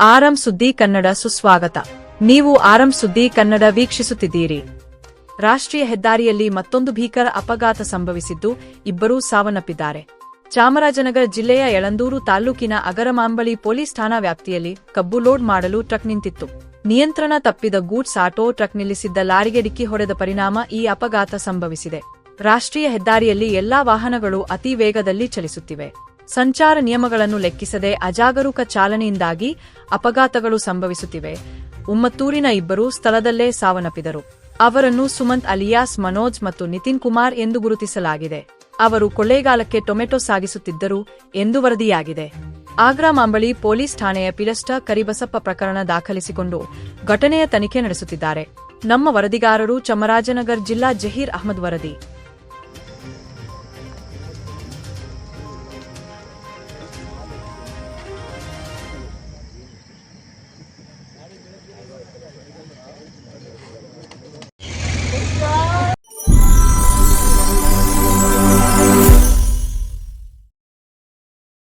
ಆರಂ ಸುದ್ದಿ ಕನ್ನಡ ಸುಸ್ವಾಗತ. ನೀವು ಆರಂ ಸುದ್ದಿ ಕನ್ನಡ ವೀಕ್ಷಿಸುತ್ತಿದ್ದೀರಿ. ರಾಷ್ಟ್ರೀಯ ಹೆದ್ದಾರಿಯಲ್ಲಿ ಮತ್ತೊಂದು ಭೀಕರ ಅಪಘಾತ ಸಂಭವಿಸಿದ್ದು ಇಬ್ಬರೂ ಸಾವನ್ನಪ್ಪಿದ್ದಾರೆ. ಚಾಮರಾಜನಗರ ಜಿಲ್ಲೆಯ ಯಳಂದೂರು ತಾಲೂಕಿನ ಅಗರಮಾಂಬಳಿ ಪೊಲೀಸ್ ಠಾಣಾ ವ್ಯಾಪ್ತಿಯಲ್ಲಿ ಕಬ್ಬು ಲೋಡ್ ಮಾಡಲು ಟ್ರಕ್ ನಿಂತಿತ್ತು. ನಿಯಂತ್ರಣ ತಪ್ಪಿದ ಗೂಡ್ಸ್ ಆಟೋ ಟ್ರಕ್ ನಿಲ್ಲಿಸಿದ್ದ ಲಾರಿಗೆ ಡಿಕ್ಕಿ ಹೊಡೆದ ಪರಿಣಾಮ ಈ ಅಪಘಾತ ಸಂಭವಿಸಿದೆ. ರಾಷ್ಟ್ರೀಯ ಹೆದ್ದಾರಿಯಲ್ಲಿ ಎಲ್ಲಾ ವಾಹನಗಳು ಅತಿ ವೇಗದಲ್ಲಿ ಚಲಿಸುತ್ತಿವೆ. ಸಂಚಾರ ನಿಯಮಗಳನ್ನು ಲೆಕ್ಕಿಸದೆ ಅಜಾಗರೂಕ ಚಾಲನೆಯಿಂದಾಗಿ ಅಪಘಾತಗಳು ಸಂಭವಿಸುತ್ತಿವೆ. ಉಮ್ಮತ್ತೂರಿನ ಇಬ್ಬರು ಸ್ಥಳದಲ್ಲೇ ಸಾವನ್ನಪ್ಪಿದರು. ಅವರನ್ನು ಸುಮಂತ್ ಅಲಿಯಾಸ್, ಮನೋಜ್ ಮತ್ತು ನಿತಿನ್ ಕುಮಾರ್ ಎಂದು ಗುರುತಿಸಲಾಗಿದೆ. ಅವರು ಕೊಳ್ಳೇಗಾಲಕ್ಕೆ ಟೊಮೆಟೊ ಸಾಗಿಸುತ್ತಿದ್ದರು ಎಂದು ವರದಿಯಾಗಿದೆ. ಆಗ್ರಾ ಮಾಂಬಳಿ ಪೊಲೀಸ್ ಠಾಣೆಯ ಪಿಲಸ್ಟ ಕರಿಬಸಪ್ಪ ಪ್ರಕರಣ ದಾಖಲಿಸಿಕೊಂಡು ಘಟನೆಯ ತನಿಖೆ ನಡೆಸುತ್ತಿದ್ದಾರೆ. ನಮ್ಮ ವರದಿಗಾರರು ಚಾಮರಾಜನಗರ್ ಜಿಲ್ಲಾ ಜಹೀರ್ ಅಹಮದ್ ವರದಿ.